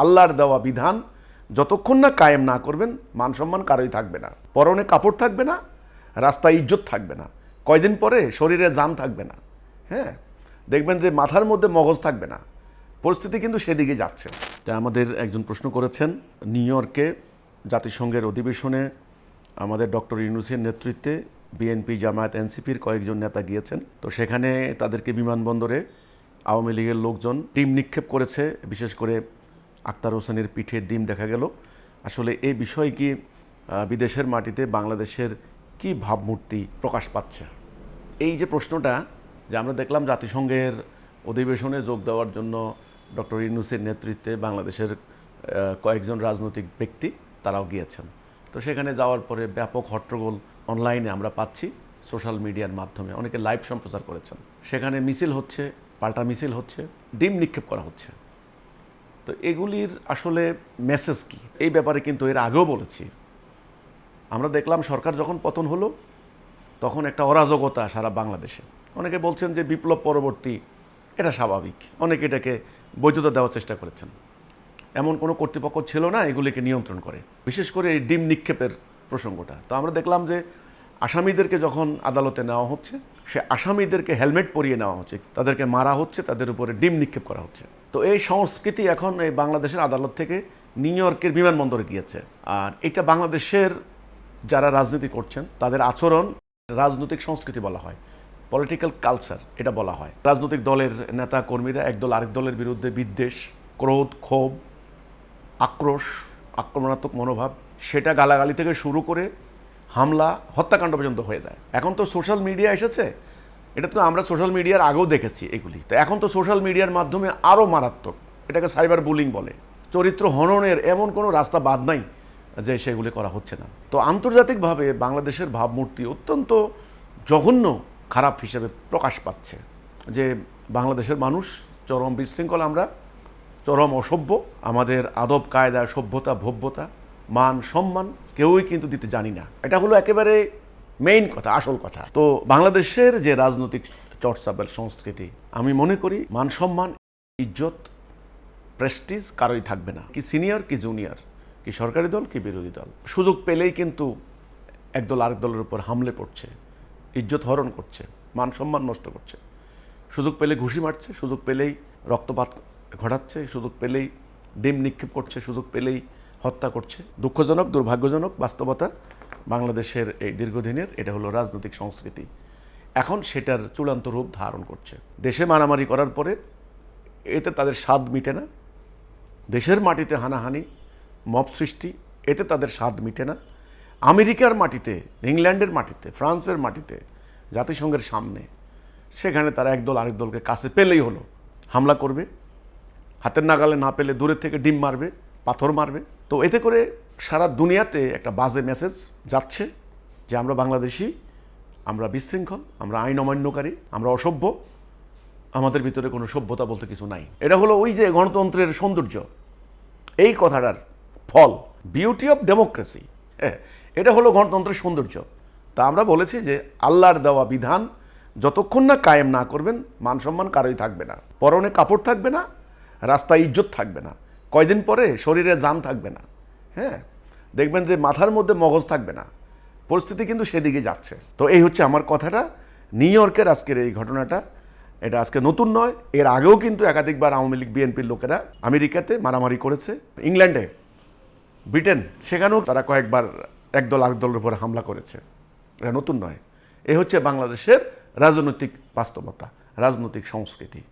আল্লাহর দেওয়া বিধান যতক্ষণ না কায়েম না করবেন, মান সম্মান কারোই থাকবে না। পরনে কাপড় থাকবে না, রাস্তায় ইজ্জত থাকবে না। কয়দিন পরে শরীরে জান থাকবে না। হ্যাঁ? দেখবেন যে মাথার মধ্যে মগজ থাকবে না। পরিস্থিতি কিন্তু সেদিকে যাচ্ছে তাই আমাদের একজন প্রশ্ন করেছেন, নিউ ইয়র্কে জাতিসংঘের অধিবেশনে আমাদের ডক্টর ইউনুসের নেতৃত্বে বিএনপি, জামায়াত, এনসিপির কয়েকজন নেতা গিয়েছেন। তো সেখানে তাদেরকে বিমানবন্দরে আওয়ামী লীগের লোকজন টিম নিক্ষেপ করেছে, বিশেষ করে আক্তার হোসেনের পিঠের ডিম দেখা গেল। আসলে এই বিষয় কি বিদেশের মাটিতে বাংলাদেশের কি ভাবমূর্তি প্রকাশ পাচ্ছে? এই যে প্রশ্নটা যে আমরা দেখলাম জাতিসংঘের অধিবেশনে যোগ দেওয়ার জন্য ডক্টর ইউনুসের নেতৃত্বে বাংলাদেশের কয়েকজন রাজনৈতিক ব্যক্তি তারাও গিয়েছেন। তো সেখানে যাওয়ার পরে ব্যাপক হট্টগোল অনলাইনে আমরা পাচ্ছি সোশ্যাল মিডিয়ার মাধ্যমে। অনেকে লাইভ সম্প্রচার করেছেন। সেখানে মিছিল হচ্ছে, পাল্টা মিছিল হচ্ছে, ডিম নিক্ষেপ করা হচ্ছে। তো এগুলির আসলে মেসেজ কি? এই ব্যাপারে কিন্তু এর আগেও বলেছি। আমরা দেখলাম সরকার যখন পতন হলো, তখন একটা অরাজকতা সারা বাংলাদেশে। অনেকে বলছেন যে বিপ্লব পরবর্তী, এটা স্বাভাবিক। অনেকে এটাকে বৈধতা দেওয়ার চেষ্টা করেছেন। এমন কোনো কর্তৃপক্ষ ছিল না এগুলিকে নিয়ন্ত্রণ করে। বিশেষ করে এই ডিম নিক্ষেপের প্রসঙ্গটা। তো আমরা দেখলাম যে আসামিদেরকে যখন আদালতে নেওয়া হচ্ছে সে আসামিদেরকে হেলমেট পরিয়ে নেওয়া হচ্ছে। তাদেরকে মারা হচ্ছে, তাদের উপরে ডিম নিক্ষেপ করা হচ্ছে। তো এই সংস্কৃতি এখন এই বাংলাদেশের আদালত থেকে নিউ ইয়র্কের বিমানবন্দরে গিয়েছে। আর এটা বাংলাদেশের যারা রাজনীতি করছেন, তাদের আচরণ রাজনৈতিক সংস্কৃতি বলা হয়। পলিটিক্যাল কালচার এটা বলা হয়। রাজনৈতিক দলের নেতা কর্মীরা একদল আরেক দলের বিরুদ্ধে বিদ্বেষ, ক্রোধ, ক্ষোভ, আক্রোশ, আক্রমণাত্মক মনোভাব, সেটা গালাগালি থেকে শুরু করে হামলা, হত্যাকাণ্ড পর্যন্ত হয়ে যায়। এখন তো সোশ্যাল মিডিয়া এসেছে। এটা তো আমরা সোশ্যাল মিডিয়ার আগেও দেখেছি এগুলি। তো এখন তো সোশ্যাল মিডিয়ার মাধ্যমে আরও মারাত্মক, এটাকে সাইবার বুলিং বলে। চরিত্র হননের এমন কোনো রাস্তা বাদ নাই যে সেগুলি করা হচ্ছে না। তো আন্তর্জাতিকভাবে বাংলাদেশের ভাবমূর্তি অত্যন্ত জঘন্য খারাপ হিসেবে প্রকাশ পাচ্ছে। যে বাংলাদেশের মানুষ, চরম বিশৃঙ্খল আমরা, চরম অসভ্য, আমাদের আদব কায়দা সভ্যতা, ভব্যতা মান, সম্মান কেউই কিন্তু দিতে জানি না। এটা হলো একেবারে মেইন কথা, আসল কথা। তো বাংলাদেশের যে রাজনৈতিক চর্চা সংস্কৃতি, আমি মনে করি মান, সম্মান, ইজ্জত প্রেস্টিজ কারোই থাকবে না। কি সিনিয়র কি জুনিয়র কি সরকারি দল, কি বিরোধী দল। সুযোগ পেলেই কিন্তু একদল আরেক দলের উপর হামলে পড়ছে ইজ্জত হরণ করছে, মান, সম্মান নষ্ট করছে। সুযোগ পেলে ঘুষি মারছে, সুযোগ পেলেই রক্তপাত ঘটাচ্ছে, সুযোগ পেলেই ডিম নিক্ষেপ করছে, সুযোগ পেলেই হত্যা করছে। দুঃখজনক, দুর্ভাগ্যজনক বাস্তবতা বাংলাদেশের এই দীর্ঘদিনের, এটা হলো রাজনৈতিক সংস্কৃতি। এখন সেটার চূড়ান্ত রূপ ধারণ করছে। দেশে মারামারি করার পরে এতে তাদের স্বাদ মিটে না। দেশের মাটিতে হানাহানি, মব সৃষ্টি, এতে তাদের স্বাদ মিটে না। আমেরিকার মাটিতে, ইংল্যান্ডের মাটিতে, ফ্রান্সের মাটিতে, জাতিসংঘের সামনে, সেখানে তারা একদল আরেক দলকে কাছে পেলেই হলো। হামলা করবে, হাতের নাগালে না পেলে দূরের থেকে ডিম মারবে। পাথর মারবে। তো এতে করে সারা দুনিয়াতে একটা বাজে মেসেজ যাচ্ছে যে আমরা বাংলাদেশি, আমরা বিশৃঙ্খল, আমরা আইন অমান্যকারী, আমরা অসভ্য, আমাদের ভিতরে কোনো সভ্যতা বলতে কিছু নাই। এটা হলো ওই যে গণতন্ত্রের সৌন্দর্য। এই কথাটার ফল বিউটি অফ ডেমোক্রেসি হ্যাঁ এটা হলো গণতন্ত্রের সৌন্দর্য। তা আমরা বলেছি যে আল্লাহর দেওয়া বিধান, যতক্ষণ না কায়েম না করবেন, মান সম্মান কারোই থাকবে না। পরনে কাপড় থাকবে না, রাস্তায় ইজ্জত থাকবে না। কয়দিন পরে শরীরে জান থাকবে না হ্যাঁ? দেখবেন যে মাথার মধ্যে মগজ থাকবে না। পরিস্থিতি কিন্তু সেদিকে যাচ্ছে। তো এই হচ্ছে আমার কথাটা। নিউ ইয়র্কের আজকের এই ঘটনাটা, এটা আজকে নতুন নয়, এর আগেও কিন্তু একাধিকবার আওয়ামী লীগ, বিএনপির লোকেরা আমেরিকাতে মারামারি করেছে। ইংল্যান্ডে, ব্রিটেন, সেখানেও তারা কয়েকবার একদল আরেক উপর হামলা করেছে। এটা নতুন নয়। এ হচ্ছে বাংলাদেশের রাজনৈতিক বাস্তবতা, রাজনৈতিক সংস্কৃতি।